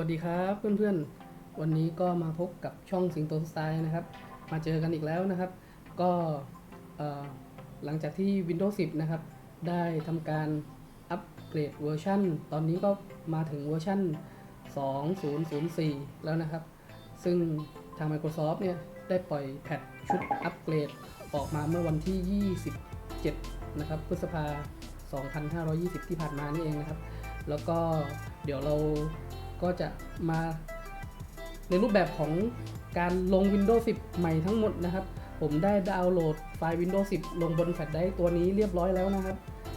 วัสดีครับเพื่อนๆ วันนี้ก็มาพบกับช่องสิงโตสไตล์นะครับ มาเจอกันอีกแล้วนะครับ ก็หลังจากที่ Windows 10 นะครับ ได้ทำการอัปเกรดเวอร์ชันตอนนี้ก็มาถึงเวอร์ชัน2004 แล้วนะครับ ซึ่งทาง Microsoft เนี่ย ได้ปล่อยแพทชุดอัปเกรดออกมาเมื่อวันที่ 27 นะครับ พฤษภา 2520 ที่ผ่านมานี่เองนะครับ แล้วก็เดี๋ยวเรา ก็จะมาในรูปแบบของการลง Windows 10 ใหม่ทั้งหมดนะครับ ผมได้ดาวน์โหลดไฟล์ Windows 10 ลงบนแฟลชไดร์ตัวนี้เรียบร้อยแล้วนะครับ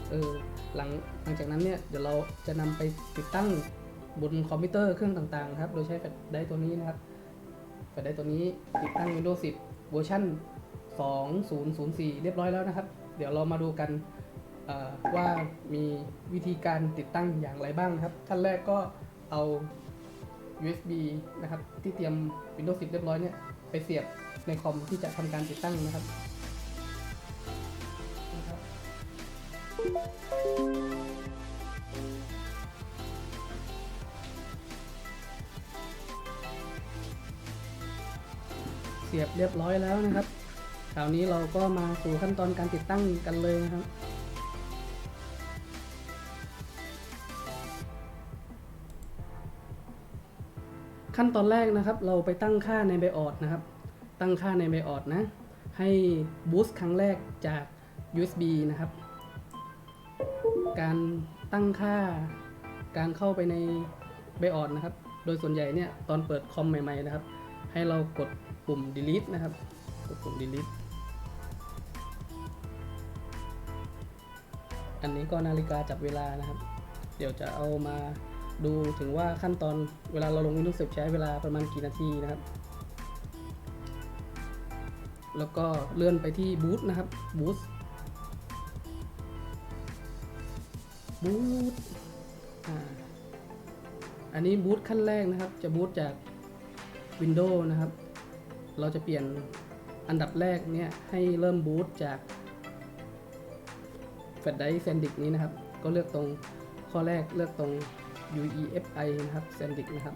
เออหลังหลังจากนั้นเนี่ยเดี๋ยวเราจะนำไปติดตั้งบนคอมพิวเตอร์เครื่องต่างๆครับโดยใช้แฟลชไดร์ตัวนี้นะครับแฟลชไดร์ตัวนี้ติดตั้ง Windows 10 เวอร์ชัน2004 เรียบร้อยแล้วนะครับ เดี๋ยวเรามาดูกันว่ามีวิธีการติดตั้งอย่างไรบ้างครับขั้นแรกก็ เอา USB นะครับที่เตรียม Windows 10 เรียบร้อยเนี่ยไปเสียบในคอมที่จะทำการติดตั้งนะครับเสียบเรียบร้อยแล้วนะครับ คราวนี้เราก็มาสู่ขั้นตอนการติดตั้งกันเลยนะครับ ขั้นตอนแรกนะครับ เราไปตั้งค่าในไบออดนะครับ ตั้งค่าในไบออดนะ ให้บูสต์ครั้งแรกจาก USB นะครับ การตั้งค่าการเข้าไปในไบออดนะครับ โดยส่วนใหญ่เนี่ยตอนเปิดคอมใหม่ๆนะครับ ให้เรากดปุ่ม delete นะครับ กดปุ่ม delete อันนี้ก็นาฬิกาจับเวลานะครับ เดี๋ยวจะเอามา ดูถึงว่าขั้นตอนเวลาเราลง Windows 10 ใช้เวลาประมาณกี่นาทีนะครับ แล้วก็เลื่อนไปที่บูตนะครับบูตบูตอันนี้บูตขั้นแรกนะครับ จะบูตจาก Windows นะครับ เราจะเปลี่ยนอันดับแรกเนี่ยให้เริ่มบูตจากแฟลชไดรฟ์เซนดิกนี้นะครับ ก็เลือกตรงข้อแรกเลือกตรง UEFI นะครับ Sandisk นะครับ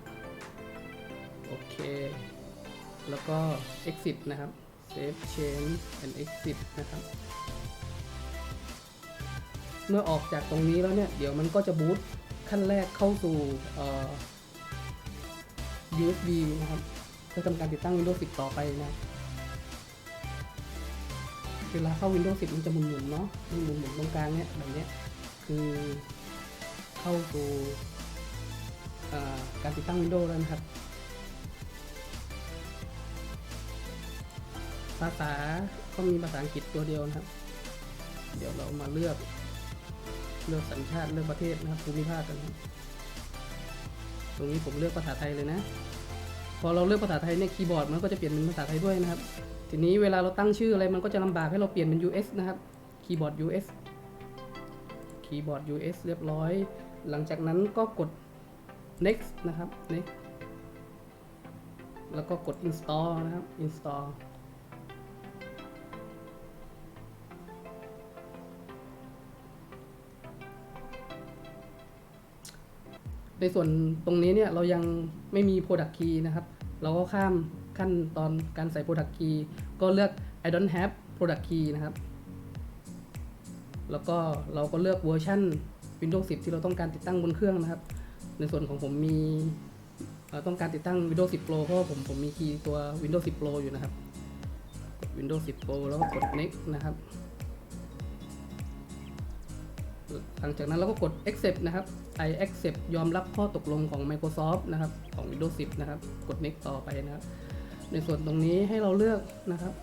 โอเค แล้วก็ exit นะครับ save change and exit นะครับ เมื่อออกจากตรงนี้แล้วเนี่ย เดี๋ยวมันก็จะบูตขั้นแรกเข้าสู่ USB นะครับเพื่อทำการติดตั้ง Windows 10 ต่อไปนะครับเวลาเข้า Windows 10 มันจะหมุนๆเนาะหมุนๆตรงกลางเนี่ยแบบเนี้ยคือเข้าสู่ การติดตั้ง Windows แล้วนะครับ ภาษาก็มีภาษาอังกฤษตัวเดียวนะครับ เดี๋ยวเรามาเลือก เลือกสัญชาติเลือกประเทศนะครับภูมิภาคกัน ตรงนี้ผมเลือกภาษาไทยเลยนะ พอเราเลือกภาษาไทยเนี่ยคีย์บอร์ดมันก็จะเปลี่ยนเป็นภาษาไทยด้วยนะครับ ทีนี้เวลาเราตั้งชื่ออะไรมันก็จะลำบากให้เราเปลี่ยนเป็น US นะครับ คีย์บอร์ด US คีย์บอร์ด US เรียบร้อย หลังจากนั้นก็กด next นะครับ next แล้วก็กด install นะครับ install ในส่วนตรงนี้เนี่ยเรายังไม่มี product key นะครับ เราก็ข้ามขั้นตอนการใส่ product key ก็เลือก I don't have product key นะครับ แล้วก็เราก็เลือกเวอร์ชัน Windows 10 ที่เราต้องการติดตั้งบนเครื่องนะครับ ในส่วนของผมมีต้องการติดตั้ง Windows 10 Pro เพราะผมผมมีคีย์ตัว Windows 10 Pro อยู่นะครับกด Windows 10 Pro แล้วก็กด next นะครับ หลังจากนั้นเราก็กด accept นะครับ I accept ยอมรับข้อตกลงของ Microsoft นะครับ ของ Windows 10 นะครับ กด next ต่อไปนะครับ ในส่วนตรงนี้ให้เราเลือกนะครับ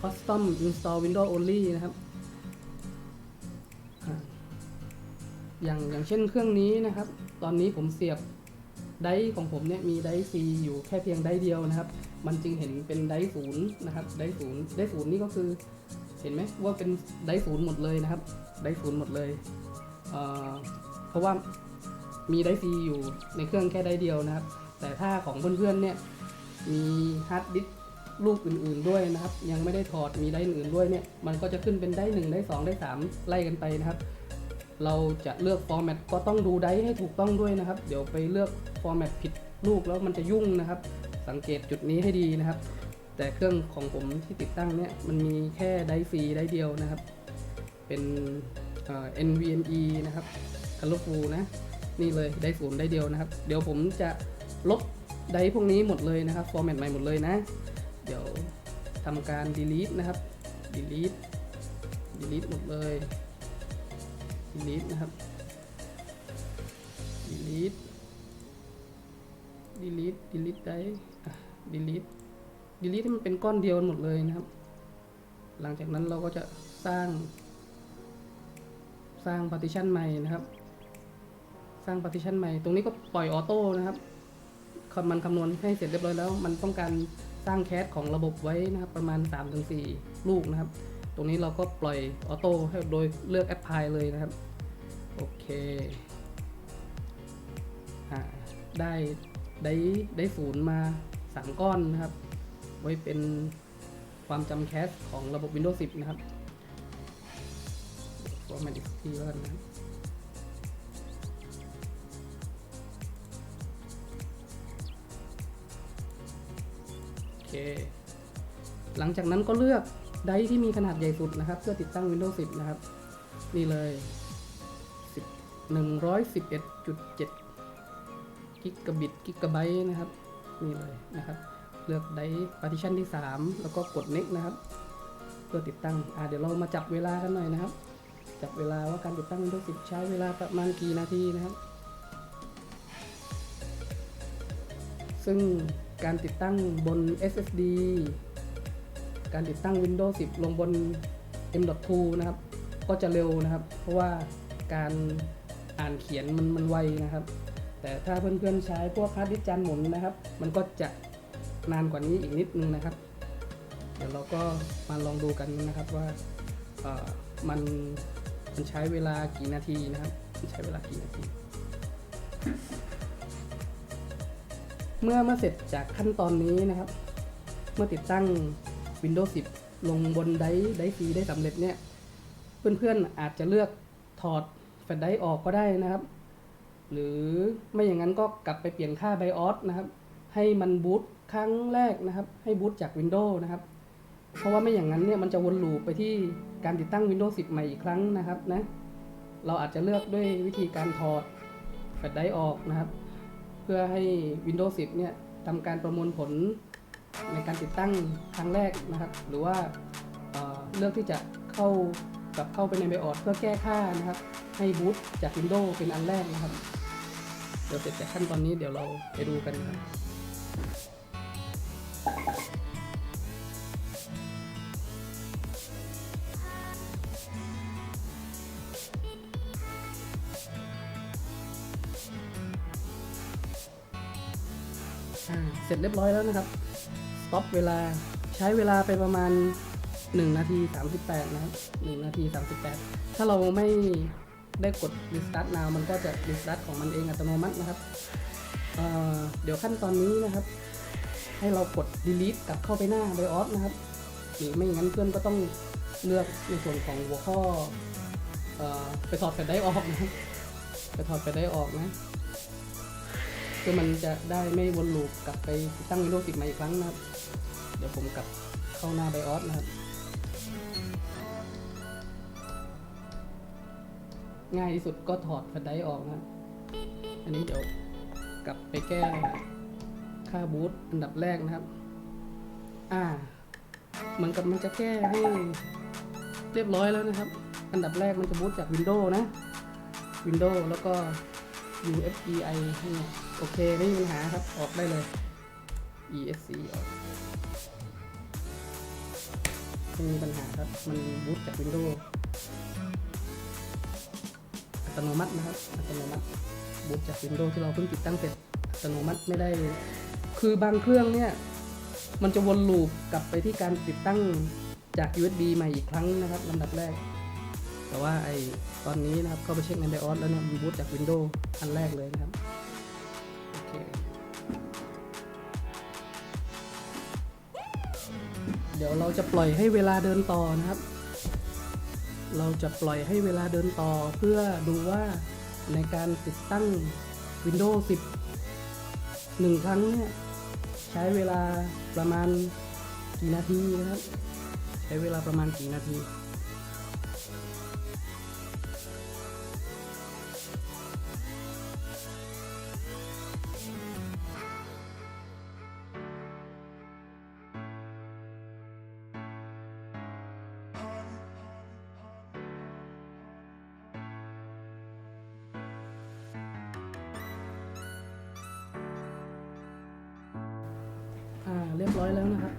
custom install Windows only นะครับอย่างอย่างเช่นเครื่องนี้นะครับ ตอนนี้ผมเสียบไดร์ของผมเนี่ยมีไดร์ C อยู่แค่เพียงไดร์เดียวนะครับ มันจึงเห็นเป็นไดร์ศูนย์นะครับไดร์ศูนย์ไดร์ศูนย์นี่ก็คือเห็นไหมว่าเป็นไดร์ศูนย์หมดเลยนะครับไดร์ศูนย์หมดเลยเเพราะว่ามีไดร์ซีอยู่ในเครื่องแค่ไดร์เดียวนะครับ แต่ถ้าของเพื่อนๆเนี่ยมีฮาร์ดดิสลูกอื่นๆด้วยนะครับ ยังไม่ได้ถอดมีไดร์อื่นๆด้วยเนี่ยมันก็จะขึ้นเป็นไดร์หนึ่งไดร์สองไดร์สามไล่กันไปนะครับ เราจะเลือกฟอร์แมตก็ต้องดูไดร์ให้ถูกต้องด้วยนะครับ เดี๋ยวไปเลือกฟอร์แมตผิดลูกแล้วมันจะยุ่งนะครับ สังเกตจุดนี้ให้ดีนะครับ แต่เครื่องของผมที่ติดตั้งเนี่ยมันมีแค่ไดฟรีไดเดียวนะครับ เป็น NVMe นะครับ Colorful นะนี่เลยไดศูนย์ไดเดียวนะครับ เดี๋ยวผมจะลบไดพวกนี้หมดเลยนะครับฟอร์แมตใหม่หมดเลยนะ เดี๋ยวทำการ delete นะครับ delete delete หมดเลย delete นะครับ delete delete delete ได้ delete delete ให้มันเป็นก้อนเดียวหมดเลยนะครับ หลังจากนั้นเราก็จะสร้าง สร้าง partition ใหม่นะครับ สร้าง partition ใหม่ ตรงนี้ก็ปล่อยออโต้นะครับมันคำนวณให้เสร็จเรียบร้อยแล้ว มันต้องการสร้างแคสของระบบไว้นะครับ ประมาณ 3-4 ลูกนะครับ รงนี้เราก็ปล่อยออโต้ให้โดยเลือก apply เลยนะครับ โอเคอได้ได้ได้ศูนย์มา 3 ก้อนนะครับ ไว้เป็นความจำแคสของระบบ Windows 10 นะครับตัวมันอีกทีแล้วกันนะครับโอเคหลังจากนั้นก็เลือก ไดที่มีขนาดใหญ่สุดนะครับ เพื่อติดตั้ง Windows 10 นะครับ นี่เลย111.7กิกะบิตกิกะไบต์นะครับ นี่เลยนะครับ เลือกไดร์ partition ที่ 3 แล้วก็กด next นะครับ เพื่อติดตั้งอ่าเดี๋ยวเรามาจับเวลากันหน่อยนะครับ จับเวลาว่าการติดตั้ง Windows 10 ใช้เวลาประมาณกี่นาทีนะครับ ซึ่งการติดตั้งบน SSD การติดตั้ง Windows 10 ลงบน M.2 นะครับ ก็จะเร็วนะครับ เพราะว่าการอ่านเขียนมันมันไวนะครับ แต่ถ้าเพื่อนๆใช้พวกฮาร์ดดิสจานหมุนนะครับ มันก็จะนานกว่านี้อีกนิดนึงนะครับ เดี๋ยวเราก็มาลองดูกันนะครับว่าเออมันมันใช้เวลากี่นาทีนะครับใช้เวลากี่นาที เมื่อเมื่อเสร็จจากขั้นตอนนี้นะครับ เมื่อติดตั้ง Windows 10 ลงบนไดร์ไดร์ฟีได้สำเร็จเนี่ย เพื่อนๆอาจจะเลือกถอดแฟลชไดร์ออกก็ได้นะครับ หรือไม่อย่างนั้นก็กลับไปเปลี่ยนค่า BIOS นะครับ ให้มันบูตครั้งแรกนะครับ ให้บูตจาก Windows นะครับ เพราะว่าไม่อย่างนั้นเนี่ยมันจะวนลูปไปที่การติดตั้ง Windows 10 ใหม่อีกครั้งนะครับนะเราอาจจะเลือกด้วยวิธีการถอดแฟลชไดร์ออกนะครับ เพื่อให้ Windows 10 เนี่ยทำการประมวลผล ในการติดตั้งครั้งแรกนะครับ หรือว่าเเลือกที่จะเข้ากับเข้าไปใน BIOS เพื่อแก้ค่านะครับ ให้บูตจาก Windows เป็นอันแรกนะครับ เดี๋ยวเสร็จจากขั้นตอนนี้เดี๋ยวเราไปดูกันนะครับอ่าเสร็จเรียบร้อยแล้วนะครับ ต็อปเวลาใช้เวลาไปประมาณ 1 นาที 38 นะครับ1นาที 38 ถ้าเราไม่ได้กด restart now มันก็จะ restart ของมันเองอัตโนมัตินะครับเเดี๋ยวขั้นตอนนี้นะครับ ให้เรากด delete กลับเข้าไปหน้า BIOS นะครับหรือไม่อย่างนั้นเพื่อนก็ต้องเลือกในส่วนของหัวข้ออไปถอดแฟลชไดรฟ์ออกนะไปถอดแฟลชไดรฟ์ออกนะคือมันจะได้ไม่วนลูปกลับไปตั้ง Windows 10ใหม่อีกครั้งนะครับ เดี๋ยวผมกลับเข้าหน้า BIOS นะครับ ง่ายที่สุดก็ถอดแฟลชไดรฟ์ออกนะ อันนี้เดี๋ยวกลับไปแก้ค่าบูตอันดับแรกนะครับ อ่า เหมือนกับมันจะแก้ให้เรียบร้อยแล้วนะครับ อันดับแรกมันจะบูตจาก Windows นะ Windows แล้วก็ UFDI นี่ยโอเค ไม่มีปัญหาครับ ออกได้เลย ESC ออก ไม่มีปัญหาครับ มันบูตจาก Windows อัตโนมัตินะครับ อัตโนมัติบูตจาก Windows ที่เราเพิ่งติดตั้งเสร็จ อัตโนมัติไม่ได้ คือบางเครื่องเนี่ย มันจะวนลูปกลับไปที่การติดตั้งจาก USB ใหม่อีกครั้งนะครับลำดับแรก แต่ว่าไอตอนนี้นะครับเข้าไปเช็คใน BIOS แล้วเนี่ยมันบูตจาก Windows อันแรกเลยนะครับ เดี๋ยวเราจะปล่อยให้เวลาเดินต่อนะครับ เราจะปล่อยให้เวลาเดินต่อเพื่อดูว่าในการติดตั้ง Windows 10หนึ่งครั้งเนี่ยใช้เวลาประมาณกี่นาทีนะครับ ใช้เวลาประมาณกี่นาที แล้วนะครับ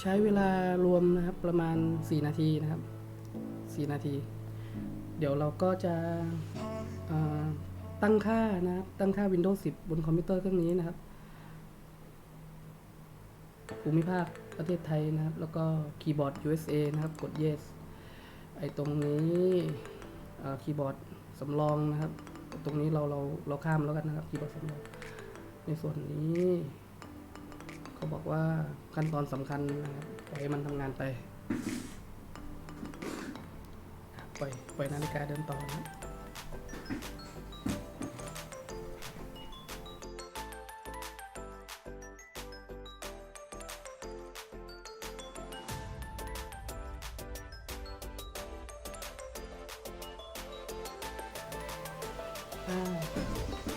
ใช้เวลารวมนะครับประมาณ 4 นาทีนะครับ 4 นาที เดี๋ยวเราก็จะตั้งค่านะครับ ตั้งค่า Windows 10 บนคอมพิวเตอร์เครื่องนี้นะครับ ภูมิภาคประเทศไทยนะครับ แล้วก็คีย์บอร์ด USA นะครับ กด yes ไอตรงนี้คีย์บอร์ดสำรองนะครับ ตรงนี้เราเราเราข้ามแล้วกันนะครับคีย์บอร์ดสำรองในส่วนนี้ เขาบอกว่าขั้นตอนสำคัญนะครับปล่อยมันทำงานไปปล่อยปล่อยนาฬิกาเดินต่อนะ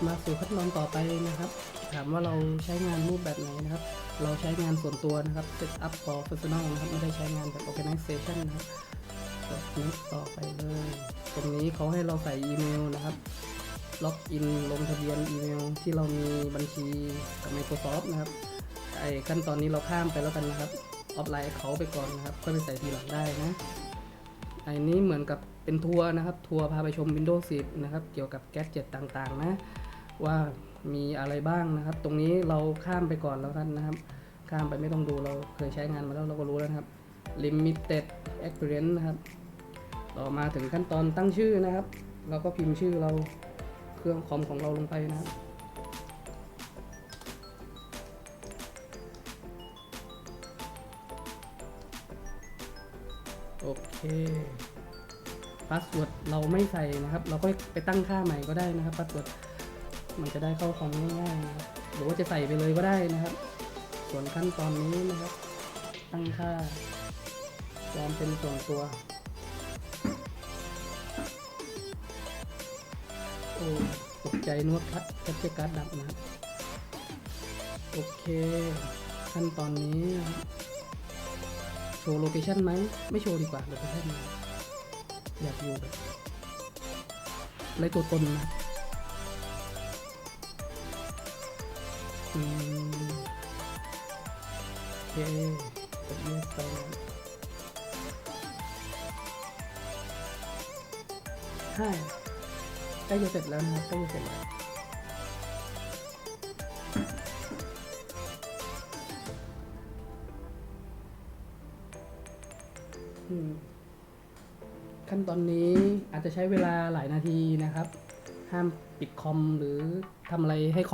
มาสู่ขั้นตอนต่อไปนะครับ ถามว่าเราใช้งานรูปแบบไหนนะครับ เราใช้งานส่วนตัวนะครับ set up for personal นะครับ ไม่ได้ใช้งานแบบ organization นะครับกด next ต่อไปเลย ตรงนี้เขาให้เราใส่อีเมลนะครับล็อกอินลงทะเบียนอีเมลที่เรามีบัญชีกับ Microsoft นะครับไอ้ขั้นตอนนี้เราข้ามไปแล้วกันนะครับ ออฟไลน์เขาไปก่อนนะครับ ค่อยไปใส่ทีหลังได้นะไอันนี้เหมือนกับเป็นทัวร์นะครับ ทัวร์พาไปชม Windows 10 นะครับ เกี่ยวกับแก๊สเจ็ตต่างๆนะ ว่า มีอะไรบ้างนะครับ ตรงนี้เราข้ามไปก่อนแล้วกันนะครับ ข้ามไปไม่ต้องดูเราเคยใช้งานมาแล้วเราก็รู้แล้วนะครับ limited experience นะครับ ต่อมาถึงขั้นตอนตั้งชื่อนะครับ เราก็พิมพ์ชื่อเราเครื่องคอมของเราลงไปนะครับโอเคพาสเวิร์ดเราไม่ใส่นะครับ เราก็ไปตั้งค่าใหม่ก็ได้นะครับพาสเวิร์ด มันจะได้เข้าคอมง่ายๆนะครับหรือว่าจะใส่ไปเลยก็ได้นะครับ ส่วนขั้นตอนนี้นะครับ ตั้งค่าความเป็นส่วนตัวโอ้ตกใจนกคัดแคปเจอร์การ์ดดับนะครับ โอเค ขั้นตอนนี้โชว์โลเคชันไหม ไม่โชว์ดีกว่าโลเคชันอยากอยู่แบบไรตัวตนนะ อืมโอเคกดเลือกไปนะห้าใกล้จะเสร็จแล้วนะครับใกล้จะเสร็จแล้วขั้นตอนนี้อาจจะใช้เวลาหลายนาทีนะครับ ห้ามปิดคอมหรือทำอะไรให้คอม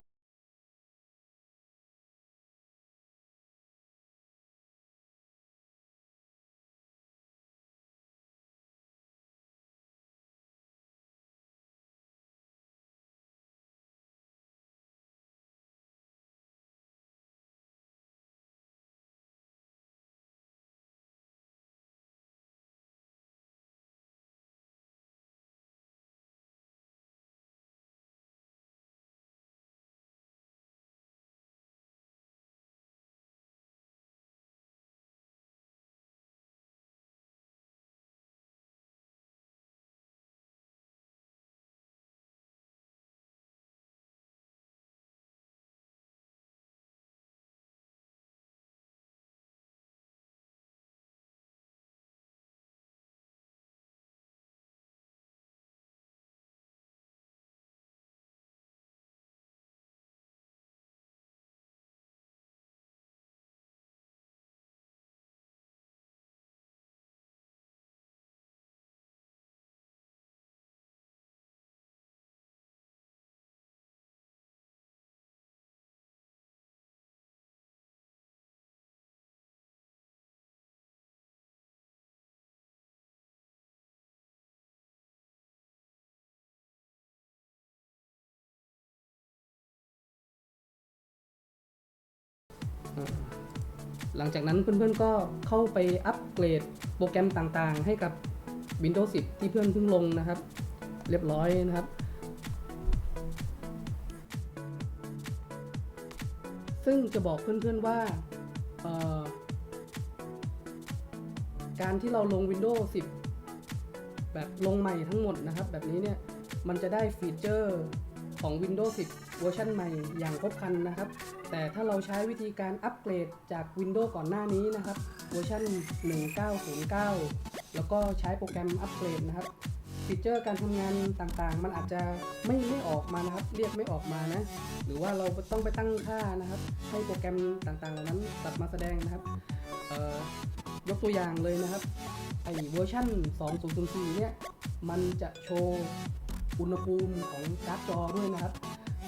หลังจากนั้นเพื่อนๆก็เข้าไปอัปเกรดโปรแกรมต่างๆ ให้กับ Windows 10 ที่เพื่อนเพิ่งลงนะครับ เรียบร้อยนะครับ ซึ่งจะบอกเพื่อนๆว่าการที่เราลง Windows 10 แบบลงใหม่ทั้งหมดนะครับ แบบนี้เนี่ย มันจะได้ฟีเจอร์ ของ Windows 10 เวอร์ชันใหม่อย่างครบครันนะครับ แต่ถ้าเราใช้วิธีการอัปเกรดจาก Windows ก่อนหน้านี้นะครับ เวอร์ชัน1909 แล้วก็ใช้โปรแกรมอัปเกรดนะครับฟีเจอร์การทำงานต่างๆ มันอาจจะไม่ไม่ออกมานะครับ เรียกไม่ออกมานะ หรือว่าเราต้องไปตั้งค่านะครับ ให้โปรแกรมต่างๆเหล่านั้นกลับมาแสดงนะครับยกตัวอย่างเลยนะครับไอเวอร์ชัน 2004 เนี่ย มันจะโชว์ อุณหภูมิของการ์ดจอด้วยนะครับ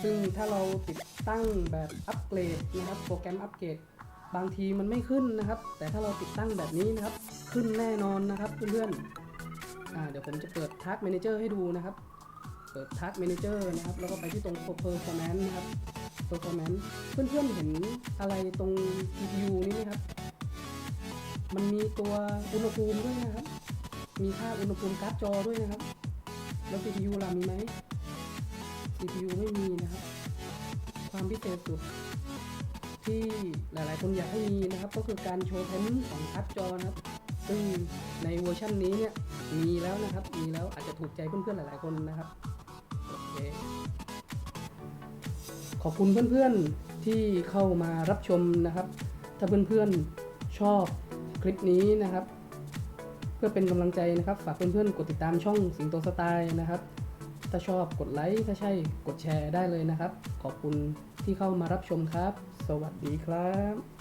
ซึ่งถ้าเราติดตั้งแบบอัปเกรดนะครับ โปรแกรมอัปเกรดบางทีมันไม่ขึ้นนะครับ แต่ถ้าเราติดตั้งแบบนี้นะครับ ขึ้นแน่นอนนะครับเพื่อนๆเดี๋ยวผมจะเปิด Task Manager ให้ดูนะครับ เปิด Task Manager นะครับ แล้วก็ไปที่ตรง Performance นะครับ Performance เพื่อนๆเห็นอะไรตรง CPU นี้ไหมครับ มันมีตัวอุณหภูมิด้วยนะครับ มีค่าอุณหภูมิการ์ดจอด้วยนะครับ แล้ว CPU ล่ะมีไหม CPU ไม่มีนะครับ ความพิเศษสุด ที่หลายๆ คนอยากให้มีนะครับ ก็คือการโชว์เทนของการ์ดจอนะครับ ซึ่งในเวอร์ชันนี้เนี่ยมีแล้วนะครับ มีแล้วอาจจะถูกใจเพื่อนๆหลายๆคนนะครับโอเคขอบคุณเพื่อนๆที่เข้ามารับชมนะครับ ถ้าเพื่อนๆชอบคลิปนี้นะครับ พื่อเป็นกำลังใจนะครับ ฝากเพื่อนๆกดติดตามช่องสิงโตสไตล์นะครับ ถ้าชอบกดไลค์ถ้าใช่กดแชร์ได้เลยนะครับ ขอบคุณที่เข้ามารับชมครับ สวัสดีครับ